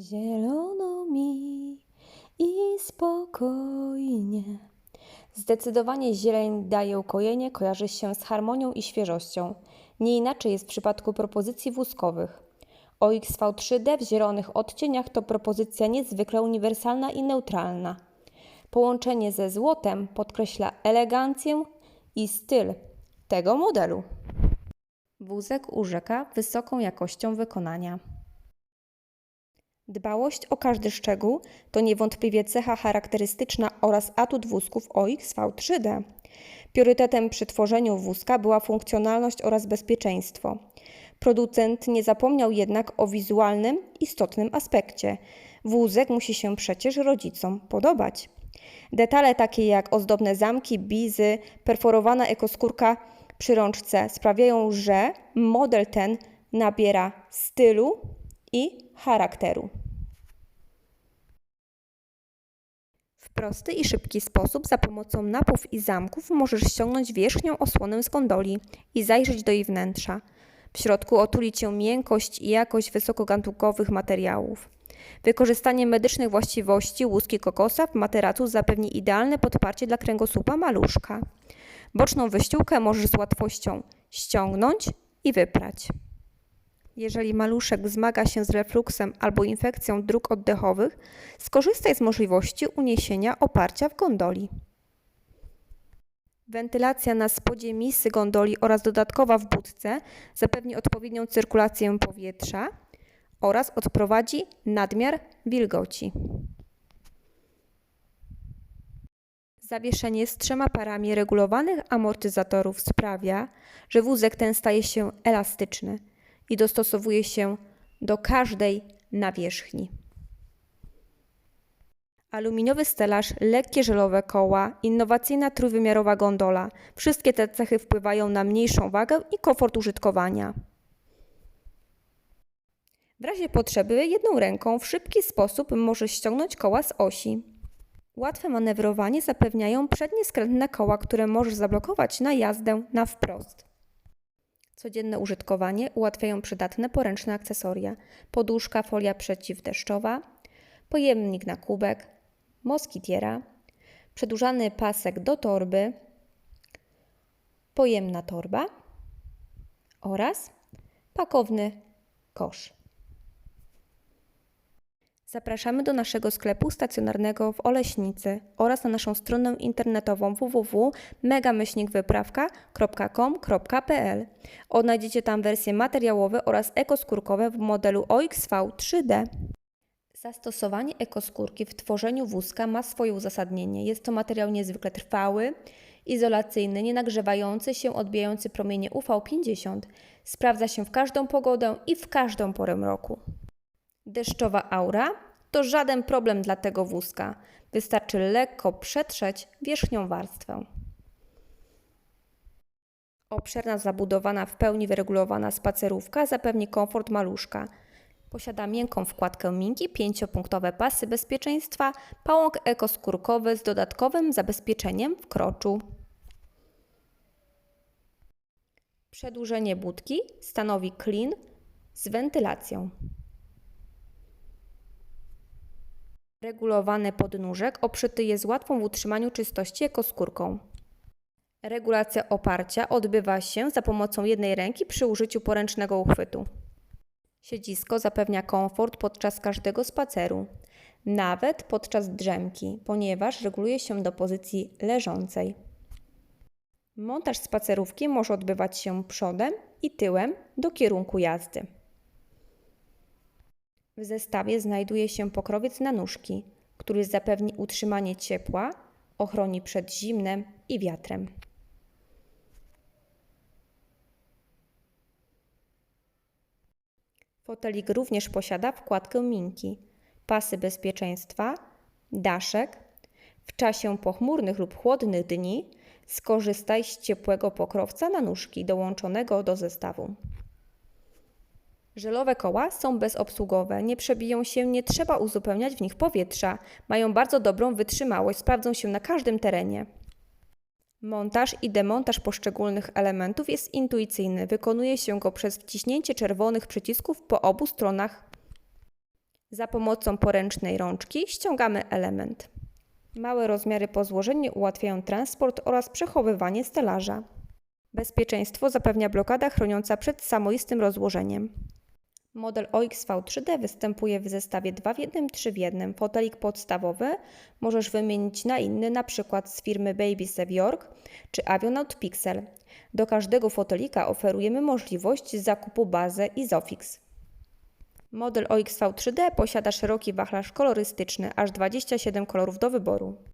Zielono mi i spokojnie. Zdecydowanie zieleń daje ukojenie, kojarzy się z harmonią i świeżością. Nie inaczej jest w przypadku propozycji wózkowych. OXV3D w zielonych odcieniach to propozycja niezwykle uniwersalna i neutralna. Połączenie ze złotem podkreśla elegancję i styl tego modelu. Wózek urzeka wysoką jakością wykonania. Dbałość o każdy szczegół to niewątpliwie cecha charakterystyczna oraz atut wózków OXV3D. Priorytetem przy tworzeniu wózka była funkcjonalność oraz bezpieczeństwo. Producent nie zapomniał jednak o wizualnym, istotnym aspekcie. Wózek musi się przecież rodzicom podobać. Detale takie jak ozdobne zamki, bizy, perforowana ekoskórka przy rączce sprawiają, że model ten nabiera stylu i charakteru. W prosty i szybki sposób za pomocą napów i zamków możesz ściągnąć wierzchnią osłonę z gondoli i zajrzeć do jej wnętrza. W środku otuli cię miękkość i jakość wysokogatunkowych materiałów. Wykorzystanie medycznych właściwości łuski kokosa w materacu zapewni idealne podparcie dla kręgosłupa maluszka. Boczną wyściółkę możesz z łatwością ściągnąć i wyprać. Jeżeli maluszek zmaga się z refluksem albo infekcją dróg oddechowych, skorzystaj z możliwości uniesienia oparcia w gondoli. Wentylacja na spodzie misy gondoli oraz dodatkowa w budce zapewni odpowiednią cyrkulację powietrza oraz odprowadzi nadmiar wilgoci. Zawieszenie z trzema parami regulowanych amortyzatorów sprawia, że wózek ten staje się elastyczny i dostosowuje się do każdej nawierzchni. Aluminiowy stelaż, lekkie żelowe koła, innowacyjna trójwymiarowa gondola. Wszystkie te cechy wpływają na mniejszą wagę i komfort użytkowania. W razie potrzeby jedną ręką w szybki sposób możesz ściągnąć koła z osi. Łatwe manewrowanie zapewniają przednie skrętne koła, które możesz zablokować na jazdę na wprost. Codzienne użytkowanie ułatwiają przydatne poręczne akcesoria: poduszka, folia przeciwdeszczowa, pojemnik na kubek, moskitiera, przedłużany pasek do torby, pojemna torba oraz pakowny kosz. Zapraszamy do naszego sklepu stacjonarnego w Oleśnicy oraz na naszą stronę internetową www.megamyślnikwyprawka.com.pl. Odnajdziecie tam wersje materiałowe oraz ekoskórkowe w modelu OXV 3D. Zastosowanie ekoskórki w tworzeniu wózka ma swoje uzasadnienie. Jest to materiał niezwykle trwały, izolacyjny, nienagrzewający się, odbijający promienie UV50. Sprawdza się w każdą pogodę i w każdą porę roku. Deszczowa aura to żaden problem dla tego wózka. Wystarczy lekko przetrzeć wierzchnią warstwę. Obszerna, zabudowana, w pełni wyregulowana spacerówka zapewni komfort maluszka. Posiada miękką wkładkę minki, pięciopunktowe pasy bezpieczeństwa, pałąk ekoskórkowy z dodatkowym zabezpieczeniem w kroczu. Przedłużenie budki stanowi klin z wentylacją. Regulowany podnóżek obszyty jest łatwą w utrzymaniu czystości ekoskórką. Regulacja oparcia odbywa się za pomocą jednej ręki przy użyciu poręcznego uchwytu. Siedzisko zapewnia komfort podczas każdego spaceru, nawet podczas drzemki, ponieważ reguluje się do pozycji leżącej. Montaż spacerówki może odbywać się przodem i tyłem do kierunku jazdy. W zestawie znajduje się pokrowiec na nóżki, który zapewni utrzymanie ciepła, ochroni przed zimnem i wiatrem. Fotelik również posiada wkładkę minki, pasy bezpieczeństwa, daszek. W czasie pochmurnych lub chłodnych dni skorzystaj z ciepłego pokrowca na nóżki dołączonego do zestawu. Żelowe koła są bezobsługowe, nie przebiją się, nie trzeba uzupełniać w nich powietrza. Mają bardzo dobrą wytrzymałość, sprawdzą się na każdym terenie. Montaż i demontaż poszczególnych elementów jest intuicyjny. Wykonuje się go przez wciśnięcie czerwonych przycisków po obu stronach. Za pomocą poręcznej rączki ściągamy element. Małe rozmiary po złożeniu ułatwiają transport oraz przechowywanie stelaża. Bezpieczeństwo zapewnia blokada chroniąca przed samoistym rozłożeniem. Model OXV3D występuje w zestawie 2 w 1, 3 w 1. Fotelik podstawowy możesz wymienić na inny, np. z firmy Baby Save York czy Avionaut Pixel. Do każdego fotelika oferujemy możliwość zakupu bazy Isofix. Model OXV3D posiada szeroki wachlarz kolorystyczny, aż 27 kolorów do wyboru.